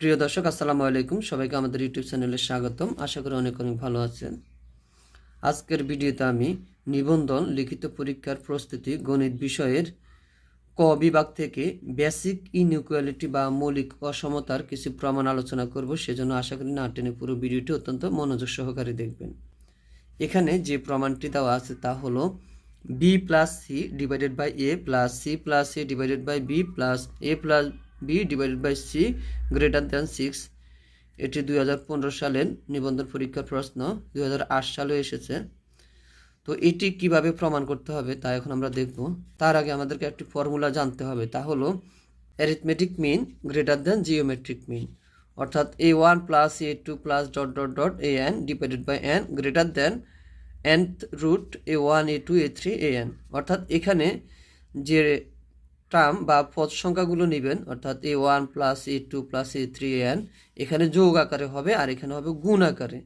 প্রিয় দর্শক, আসসালামু আলাইকুম। সবাইকে আমাদের ইউটিউব চ্যানেলে স্বাগতম। আশা করি অনেক অনেক ভালো আছেন। আজকের ভিডিওতে আমি নিবন্ধন, লিখিত পরীক্ষার প্রস্তুতি, গণিত বিষয়ের ক বিভাগ থেকে বেসিক ইনইকুয়ালিটি বা মৌলিক অসমতার কিছু প্রমাণ আলোচনা করব। সেজন্য আশা করি না টেনে পুরো ভিডিওটি অত্যন্ত মনোযোগ সহকারে দেখবেন। এখানে যে প্রমাণটি দেওয়া আছে তা হলো B plus C divided by A plus C plus A divided by B plus A plus B divided by C greater than six এটি দু হাজার পনেরো সালের নিবন্ধন পরীক্ষার প্রশ্ন দু হাজার আট সালে এসেছে। তো এটি কীভাবে প্রমাণ করতে হবে তা এখন আমরা দেখব। তার আগে আমাদেরকে একটি ফর্মুলা জানতে হবে, তা হলো arithmetic mean greater than geometric mean অর্থাৎ a one plus a two plus dot dot dot a n divided by n greater than nth root a one a two a three a n অর্থাৎ এখানে যে term বা পদ সংখ্যাগুলো নেবেন, অর্থাৎ a one plus a two plus a three n এখানে যোগ আকারে হবে আর এখানে হবে গুণ আকারে।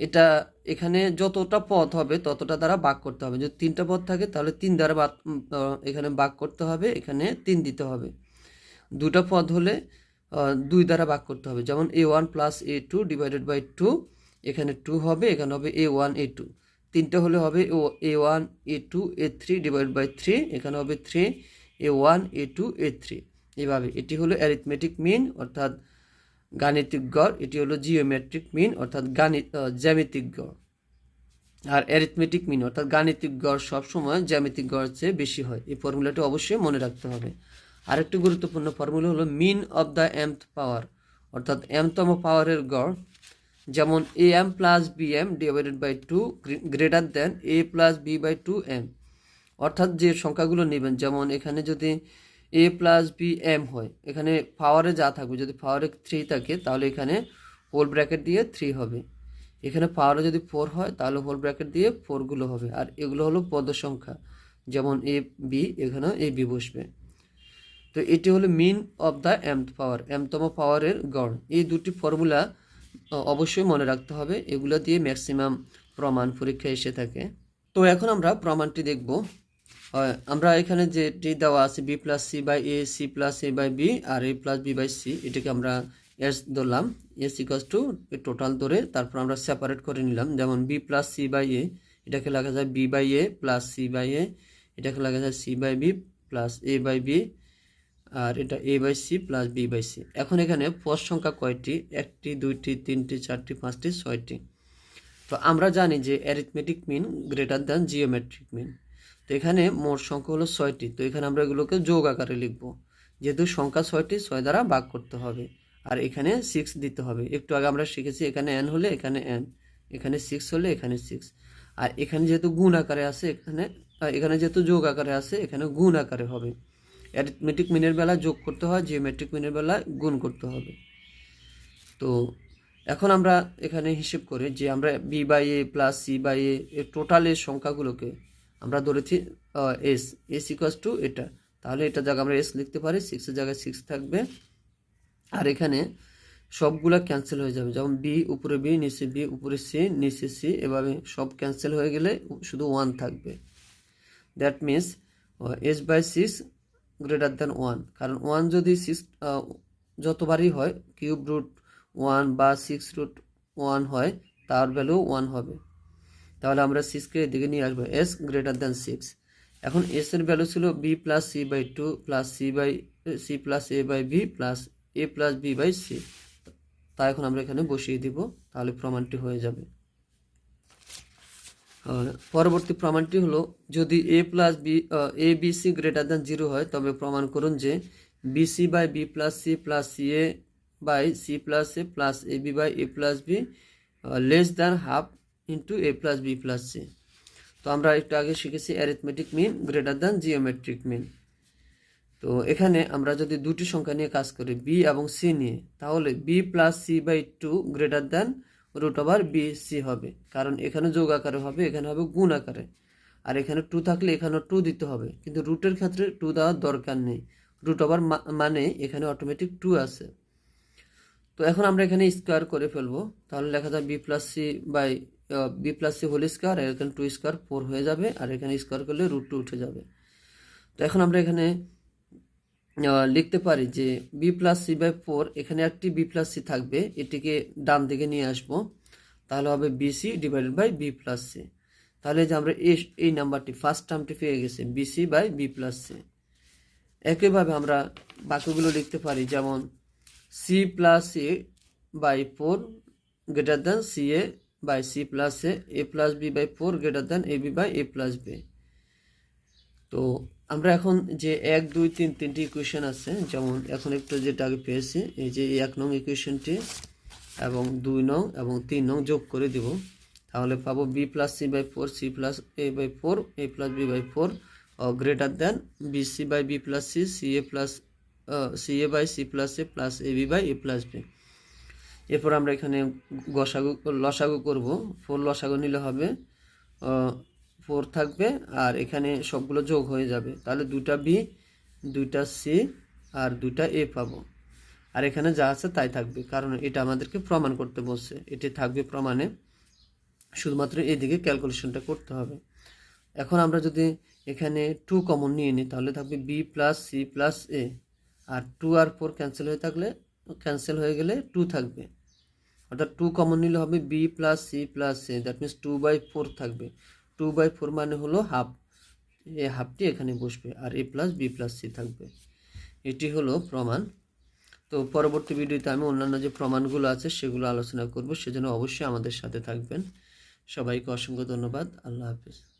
এটা এখানে যতটা পথ হবে ততটা দ্বারা ভাগ করতে হবে। যদি তিনটা পথ থাকে তাহলে তিন দ্বারা এখানে ভাগ করতে হবে, এখানে তিন দিতে হবে। দুটা পদ হলে দুই দ্বারা ভাগ করতে হবে। যেমন a one plus a two divided by two এখানে টু হবে, এখানে হবে এ ওয়ান এ টু তিনটে হলে হবে a one a two a three divide by three এখানে হবে three a one a two a three এভাবে, এটি হলো অ্যারিথমেটিক মিন অর্থাৎ গাণিতিক গড়। এটি হলো জিওমেট্রিক মিন অর্থাৎ গাণিত জ্যামিতিক গড়। আর অ্যারিথমেটিক মিন অর্থাৎ গাণিতিক গড় সবসময় জ্যামিতিক গড়ের চেয়ে বেশি হয়। এই ফর্মুলাটি অবশ্যই মনে রাখতে হবে। আরেকটি গুরুত্বপূর্ণ ফর্মুলা হলো মিন অফ দ্য এমথ পাওয়ার অর্থাৎ এমতম পাওয়ারের গড়। যেমন a m plus b m divided by two greater then a plus b by two m অর্থাৎ যে সংখ্যাগুলো নেবেন, যেমন এখানে যদি এ প্লাস বি এম হয়, এখানে পাওয়ারে যা থাকবে, যদি পাওয়ারে থ্রি থাকে, তাহলে এখানে হোল ব্র্যাকেট দিয়ে থ্রি হবে। এখানে পাওয়ারে যদি ফোর হয়, তাহলে হোল ব্র্যাকেট দিয়ে ফোরগুলো হবে। আর এগুলো হলো পদ সংখ্যা। যেমন এ বি এখানেও এ বি বসবে। তো এটি হলো মিন অফ দ্য এমথ পাওয়ার এমতম পাওয়ারের গড়। এই দুটি ফর্মুলা অবশ্যই মনে রাখতে হবে। এগুলো দিয়ে ম্যাক্সিমাম প্রমাণ পরীক্ষা এসে থাকে। তো এখন আমরা প্রমাণটি দেখব। আমরা এখানে যেটি দেওয়া আছে b plus c by a c plus a by b R a plus b by c এটাকে আমরা এস ধরলাম। এস ইকাস টু টোটাল ধরে তারপর আমরা সেপারেট করে নিলাম। যেমন b plus c by a এটাকে লেখা যায় b by a plus c by a এটাকে লেখা যায় c by b plus a by b আর এটা a by c plus b by c এখন এখানে পদ সংখ্যা কয়টি? একটি, দুইটি, তিনটি, চারটি, পাঁচটি, ছয়টি। তো আমরা জানি যে arithmetic mean greater than geometric mean তো এখানে মোট সংখ্যা হলো ছয়টি। তো এখানে আমরা এগুলোকে যোগ আকারে লিখব। যেহেতু সংখ্যা ছয়টি, ছয় দ্বারা ভাগ করতে হবে। আর এখানে সিক্স দিতে হবে। একটু আগে আমরা শিখেছি এখানে এন হলে এখানে এন এখানে সিক্স হলে এখানে সিক্স আর এখানে যেহেতু গুণ আকারে আছে, এখানে এখানে যেহেতু যোগ আকারে আছে, এখানে গুণ আকারে হবে। অ্যারিথমেটিক মিনের বেলা যোগ করতে হয় জিওমেট্রিক মিনের বেলা গুণ করতে হবে। তো এখন আমরা এখানে হিসেব করে যে আমরা b by a plus c by a এর টোটালের সংখ্যাগুলোকে আমরা ধরেছি এস এস ইকুয়াস টু এটা। তাহলে এটা জায়গায় আমরা এস লিখতে পারি সিক্সের জায়গায় সিক্স থাকবে। আর এখানে সবগুলা ক্যান্সেল হয়ে যাবে। যেমন বি উপরে বি নিচে বি উপরে সি নিচে সি এভাবে সব ক্যান্সেল হয়ে গেলে শুধু ওয়ান থাকবে। That means s by six greater than one কারণ ওয়ান যদি সিক্স যতবারই হয় কিউব রুট ওয়ান বা সিক্স রুট ওয়ান হয়, তার ভ্যালু ওয়ান হবে। তাহলে আমরা সিক্সকে এদিকে নিয়ে আসব এস গ্রেটার দ্যান সিক্স এখন এস এর ভ্যালু ছিল b plus c by two plus c by c plus a by b plus a plus b by c তা এখন আমরা এখানে বসিয়ে দিব, তাহলে প্রমাণটি হয়ে যাবে। পরবর্তী প্রমাণটি হলো, যদি a plus b a b c greater than zero হয়, তবে প্রমাণ করুন যে b c by b plus c plus c a by c plus a plus a b by a plus b less than half into a plus b plus c তো আমরা একটু আগে শিখেছি arithmetic mean greater than geometric mean তো এখানে আমরা যদি দুটি সংখ্যা নিয়ে কাজ করি বি এবং সি নিয়ে, তাহলে b plus c by two greater than root over b c হবে। কারণ এখানে যোগ আকারে হবে, এখানে হবে গুণ আকারে। আর এখানে টু থাকলে এখানে টু দিতে হবে। কিন্তু রুটের ক্ষেত্রে টু দেওয়ার দরকার নেই। রুট ওভার মানে এখানে অটোমেটিক টু আছে। তো এখন আমরা এখানে স্কোয়ার করে ফেলব। তাহলে লেখা যায় b plus c by b plus c whole square আর এখানে টু স্কোয়ার ফোর হয়ে যাবে আর এখানে স্কোয়ার করলে রুট টু উঠে যাবে। তো এখন আমরা এখানে লিখতে পারি যে b plus c by four এখানে একটি বি প্লাস সি থাকবে, এটিকে ডান দিকে নিয়ে আসব। তাহলে হবে b c divided by b plus c তাহলে যে আমরা এই এই নাম্বারটি ফার্স্ট টার্মটি পেয়ে গেছি b c by b plus c একইভাবে আমরা বাক্যগুলো লিখতে পারি, যেমন c plus a by four greater than c a by c plus a a plus b by four, greater than a b by a plus b. তো আমরা এখন যে এক, দুই, তিন, তিনটি ইকুয়েশন আছে, যেমন এখন একটু যেটা আগে পেয়েছি, এই যে এক নং ইকুয়েশনটি এবং দুই নং এবং তিন নং যোগ করে দিব, তাহলে পাবো B plus C by four, C plus A by four, A plus B by four greater than B C by B plus C C A plus C A by C plus A plus A B by A plus B. এরপর আমরা এখানে গসাগু, লসাগু করব। Four লসাগু নিলে হবে four থাকবে, আর এখানে সবগুলো যোগ হয়ে যাবে। তাহলে দুটা বি, দুইটা সি, আর দুইটা এ পাবো। আর এখানে যা আছে তাই থাকবে, কারণ এটা আমাদেরকে প্রমাণ করতে বলছে। এটি থাকবে প্রমাণে। শুধুমাত্র এদিকে ক্যালকুলেশনটা করতে হবে। এখন আমরা যদি এখানে টু কমন নিয়ে নিই, তাহলে থাকবে b plus c plus a. R two আর ফোর ক্যান্সেল হয়ে থাকলে ক্যান্সেল হয়ে গেলে টু থাকবে। অর্থাৎ টু কমন নিলে হবে b plus c plus a that means two by four থাকবে। টু বাই ফোর মানে হলো হাফ এই হাফটি এখানে বসবে, আর a plus b plus c থাকবে। এটি হলো প্রমাণ। তো পরবর্তী ভিডিওতে আমি অন্যান্য যে প্রমাণগুলো আছে সেগুলো আলোচনা করব, সেজন্য অবশ্যই আমাদের সাথে থাকবেন। সবাইকে অসংখ্য ধন্যবাদ। আল্লাহ হাফিজ।